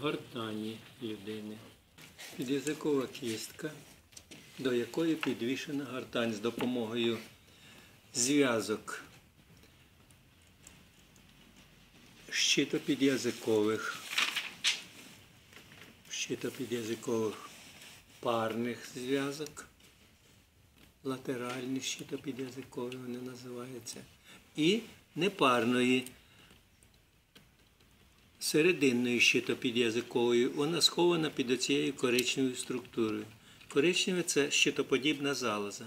гортані людини. Підязикова кістка, до якої підвішена гортань з допомогою зв'язок щитопідязикових, щитопідязикових парних зв'язок, латеральні щитопідязикові вони називаються, і непарної серединної щитопідязикової, вона схована під оцією коричневою структурою. Коричневе це щитоподібна залоза.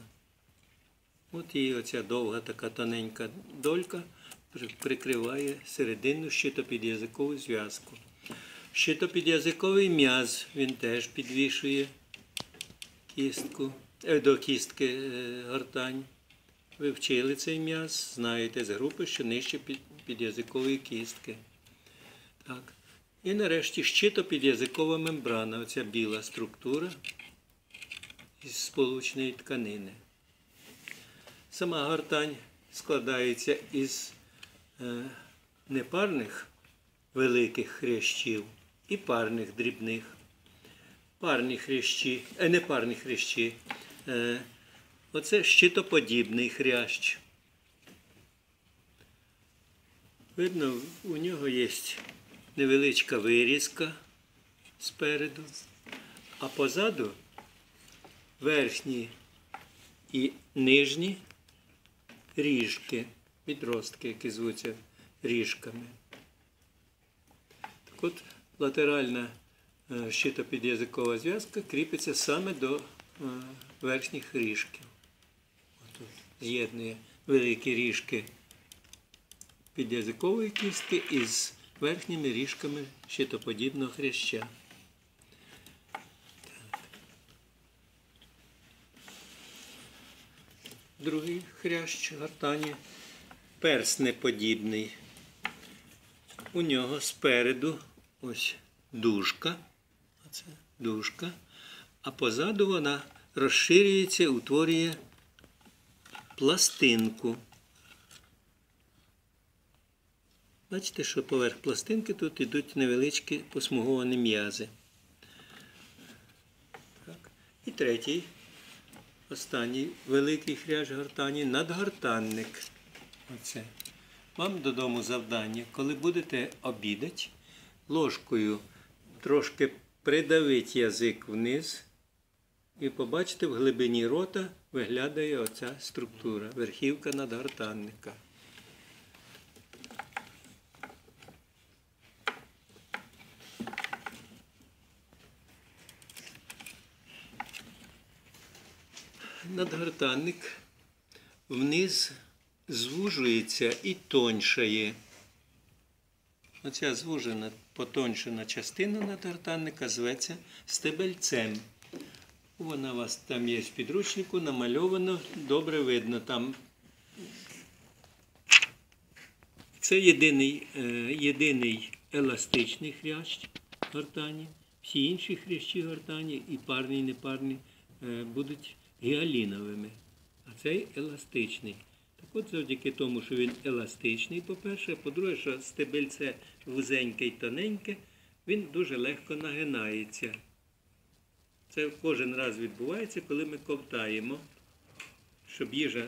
От її оця довга така тоненька долька при- прикриває серединну щитопідязикову зв'язку. Щитопідязиковий м'яз він теж підвішує кістку, е, до кістки е, гортань. Ви вчили цей м'яз, знаєте з групи, що нижче підязикової кістки. Так. І нарешті щитопідязикова мембрана, оця біла структура із сполучної тканини. Сама гортань складається із е, непарних великих хрящів і парних дрібних. Парні хрящі, е, непарні хрящі. Е, оце щитоподібний хрящ. Видно, у нього є невеличка вирізка спереду, а позаду верхні і нижні ріжки, відростки, які звуться ріжками. Так от латеральна е, щитопідязикова зв'язка кріпиться саме до е, верхніх ріжків. Отут з'єднує великі ріжки підязикової кістки із верхніми ріжками щитоподібного хряща. Другий хрящ гортані перснеподібний. У нього спереду ось дужка, оце дужка, а позаду вона розширюється, утворює пластинку. Бачите, що поверх пластинки тут йдуть невеличкі посмуговані м'язи. І третій, останній великий хряж гортані надгортанник. Оце. Вам додому завдання, коли будете обідати, ложкою трошки придавить язик вниз і побачите, в глибині рота виглядає оця структура, верхівка надгортанника. Надгортанник вниз звужується і тоншає. Оця звужена, потоншена частина надгортанника зветься стебельцем. Вона у вас там є в підручнику, намальовано, добре видно. Там це єдиний, е, єдиний еластичний хрящ гортані. Всі інші хрящі гортані, і парні, і непарні, е, будуть гіаліновими. А цей еластичний. Так от завдяки тому, що він еластичний, по-перше, по-друге, що стебельце вузеньке і тоненьке, він дуже легко нагинається. Це кожен раз відбувається, коли ми ковтаємо, щоб їжа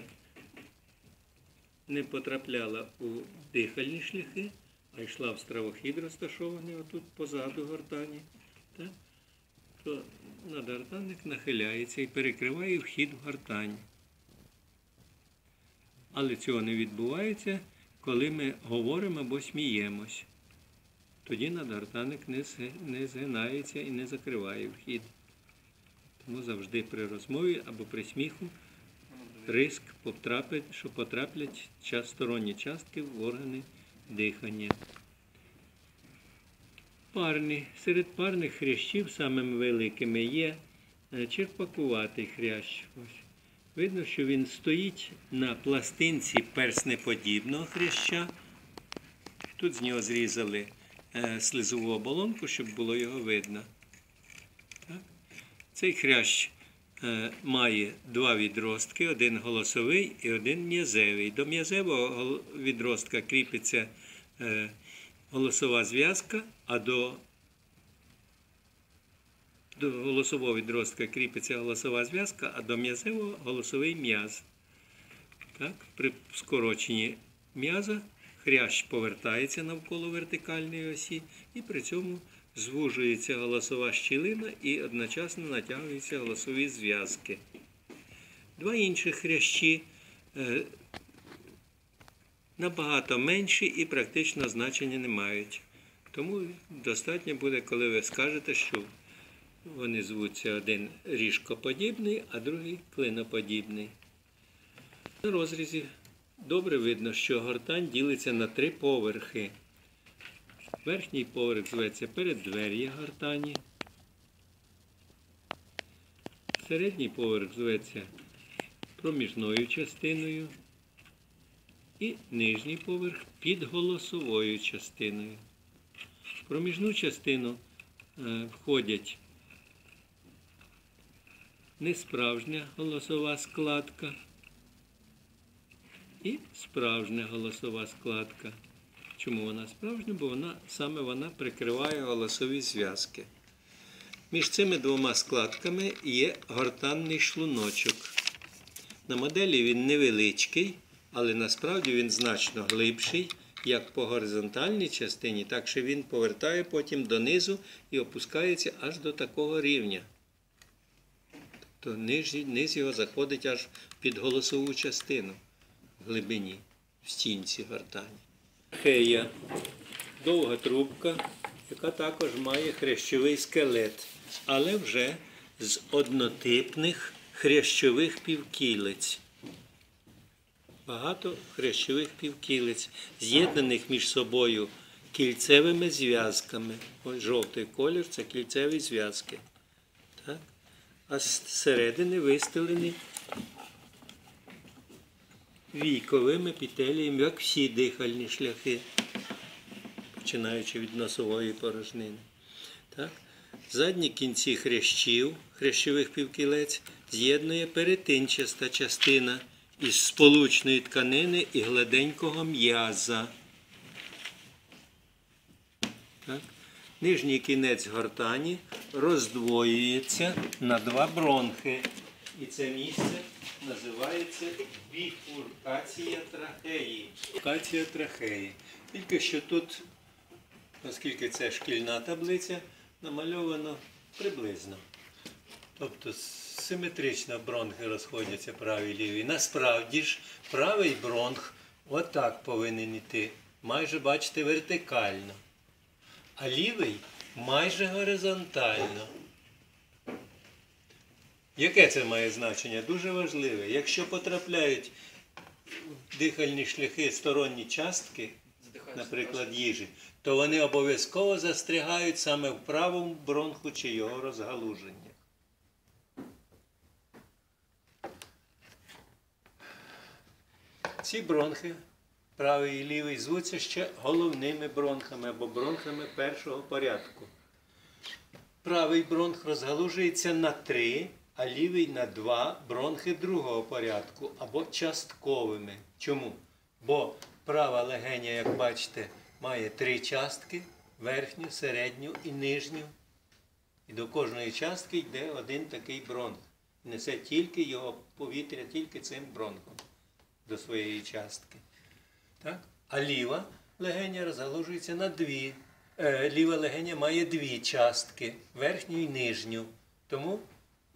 не потрапляла у дихальні шляхи, а йшла в стравохід розташований отут позаду гортані. Так? То надгортанник нахиляється і перекриває вхід в гортань. Але цього не відбувається, коли ми говоримо або сміємось. Тоді надгортанник не згинається і не закриває вхід. Тому завжди при розмові або при сміху риск потрапить, що потраплять сторонні частки в органи дихання. Парні. Серед парних хрящів самими великими є е, черпакуватий хрящ. Ось. Видно, що він стоїть на пластинці перснеподібного хряща. Тут з нього зрізали е, слизову оболонку, щоб було його видно. Так? Цей хрящ е, має два відростки, один голосовий і один м'язевий. До м'язевого відростка кріпиться голосова зв'язка, а до до голосового відростка кріпиться голосова зв'язка, а до м'язевого голосовий м'яз. Так, при скороченні м'яза хрящ повертається навколо вертикальної осі, і при цьому звужується голосова щілина і одночасно натягуються голосові зв'язки. Два інші хрящі е, набагато менші і практично значення не мають. Тому достатньо буде, коли ви скажете, що вони звуться один ріжкоподібний, а другий клиноподібний. На розрізі добре видно, що гортань ділиться на три поверхи. Верхній поверх зветься переддвер'я гортані. Середній поверх зветься проміжною частиною. І нижній поверх під голосовою частиною. В проміжну частину е, входять несправжня голосова складка і справжня голосова складка. Чому вона справжня? Бо вона саме вона прикриває голосові зв'язки. Між цими двома складками є гортанний шлуночок. На моделі він невеличкий, але насправді він значно глибший, як по горизонтальній частині, так що він повертає потім донизу і опускається аж до такого рівня. Тобто низ, його заходить аж під голосову частину в глибині, в стінці гортані. Хея довга трубка, яка також має хрящовий скелет, але вже з однотипних хрящових півкілиць. Багато хрящових півкілиць, з'єднаних між собою кільцевими зв'язками. Ось жовтий колір це кільцеві зв'язки. Так? А зсередини вистелені війковими епітеліями, як всі дихальні шляхи, починаючи від носової порожнини. Так? Задні кінці хрящів, хрящових півкілець, з'єднує перетинчаста частина із сполучної тканини і гладенького м'яза. Нижній кінець гортані роздвоюється на два бронхи. І це місце називається біфуркація трахеї. Біфуркація трахеї. Тільки що тут, оскільки це шкільна таблиця, намальовано приблизно. Тобто симетрично бронхи розходяться праві і ліві. Насправді ж правий бронх отак повинен йти. Майже бачите вертикально. А лівий майже горизонтально. Яке це має значення? Дуже важливе. Якщо потрапляють в дихальні шляхи сторонні частки, наприклад, їжі, то вони обов'язково застрягають саме в правому бронху чи його розгалуження. Ці бронхи, правий і лівий, звуться ще головними бронхами або бронхами першого порядку. Правий бронх розгалужується на три, а лівий на два бронхи другого порядку або частковими. Чому? Бо права легеня, як бачите, має три частки верхню, середню і нижню. І до кожної частки йде один такий бронх. Несе тільки його повітря, тільки цим бронхом до своєї частки. Так? А ліва легеня розгалужується на дві. Е, ліва легеня має дві частки верхню і нижню. Тому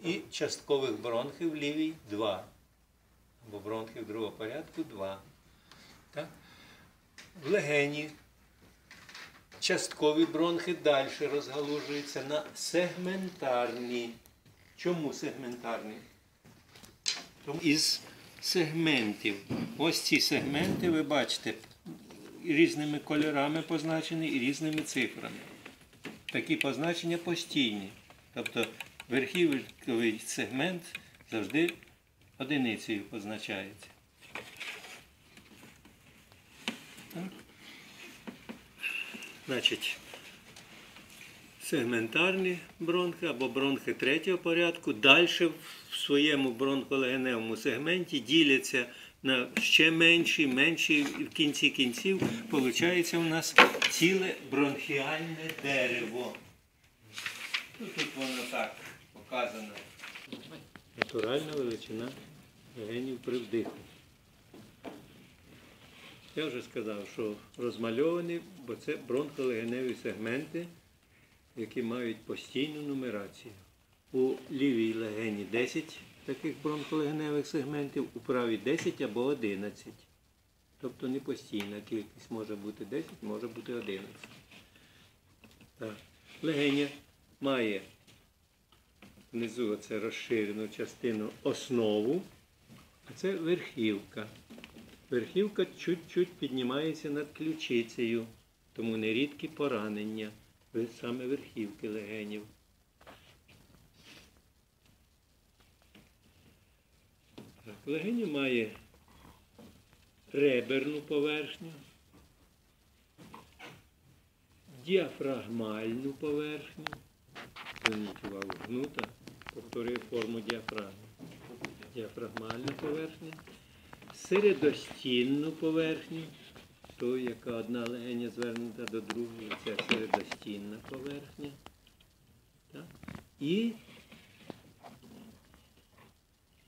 і часткових бронхів лівій два. Або бронхів другого порядку два. Так? В легені часткові бронхи далі розгалужуються на сегментарні. Чому сегментарні? Тому із сегментів. Ось ці сегменти ви бачите різними кольорами позначені і різними цифрами. Такі позначення постійні. Тобто верхівковий сегмент завжди одиницею позначається. Так. Значить, сегментарні бронхи або бронхи третього порядку далі в своєму бронхолегеневому сегменті діляться на ще менші, менші, і в кінці кінців виходить у нас ціле бронхіальне дерево. Ну, Тут воно так показана натуральна величина легенів при вдиху. Я вже сказав, що розмальовані, бо це бронхолегеневі сегменти, які мають постійну нумерацію. У лівій легені 10 таких бронхолегеневих сегментів, у правій 10 або 11. Тобто не постійна кількість може бути 10, може бути 11. Так. Легеня має внизу це розширену частину основу, а це верхівка. Верхівка чуть-чуть піднімається над ключицею, тому нерідкі поранення саме верхівки легенів. Так, легені має реберну поверхню, діафрагмальну поверхню. Зверніть увагу, гнута повторює форму діафрагми. Діафрагмальна поверхня, середостінну поверхню, то, яка одна легеня звернута до другої, це середостінна поверхня. Так? І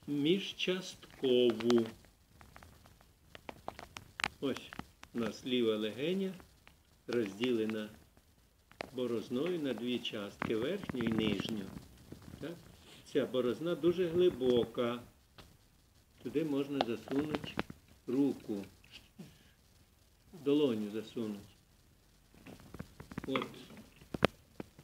міжчасткову. Ось у нас ліва легеня розділена борозною на дві частки верхню і нижню. Так? Ця борозна дуже глибока. Туди можна засунути руку, долоню засунути. От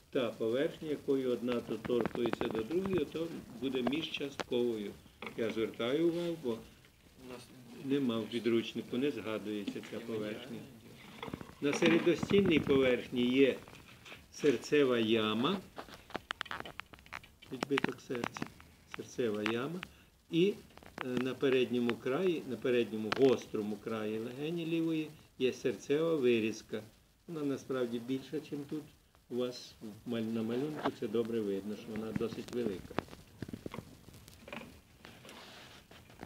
та поверхня, якою одна доторкується до другої, то буде міжчастковою. Я звертаю увагу, бо нема в підручнику, не згадується ця поверхня. На середостінній поверхні є серцева яма, відбиток серця, серцева яма, і е, на передньому краї, на передньому гострому краї легені лівої є серцева вирізка. Вона насправді більша, ніж тут. У вас на малюнку це добре видно, що вона досить велика.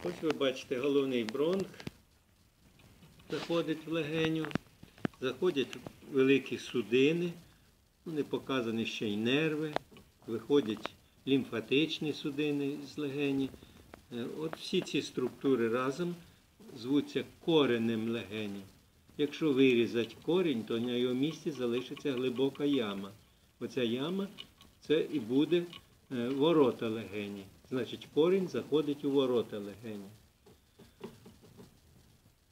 Ось ви бачите головний бронх заходить в легеню, заходять великі судини, не показані ще й нерви, виходять лімфатичні судини з легені. Е, От всі ці структури разом звуться коренем легені. Якщо вирізати корінь, то на його місці залишиться глибока яма. Оця яма це і буде е, ворота легені. Значить, корінь заходить у ворота легені.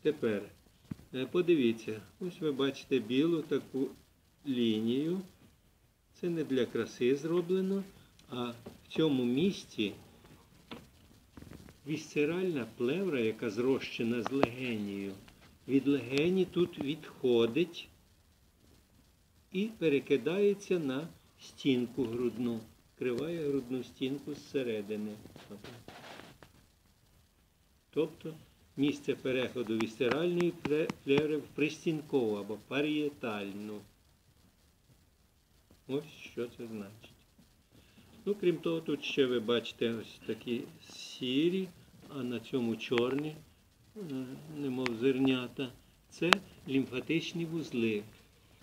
Тепер е, подивіться, ось ви бачите білу таку лінію. Це не для краси зроблено, а в цьому місці вісцеральна плевра, яка зрощена з легенією, від легені тут відходить і перекидається на стінку грудну, криває грудну стінку зсередини. Тобто місце переходу вісцеральної пле- плеври в пристінкову або парієтальну. Ось що це значить. Ну, крім того, тут ще ви бачите ось такі сірі, а на цьому чорні, немов зернята. Це лімфатичні вузли.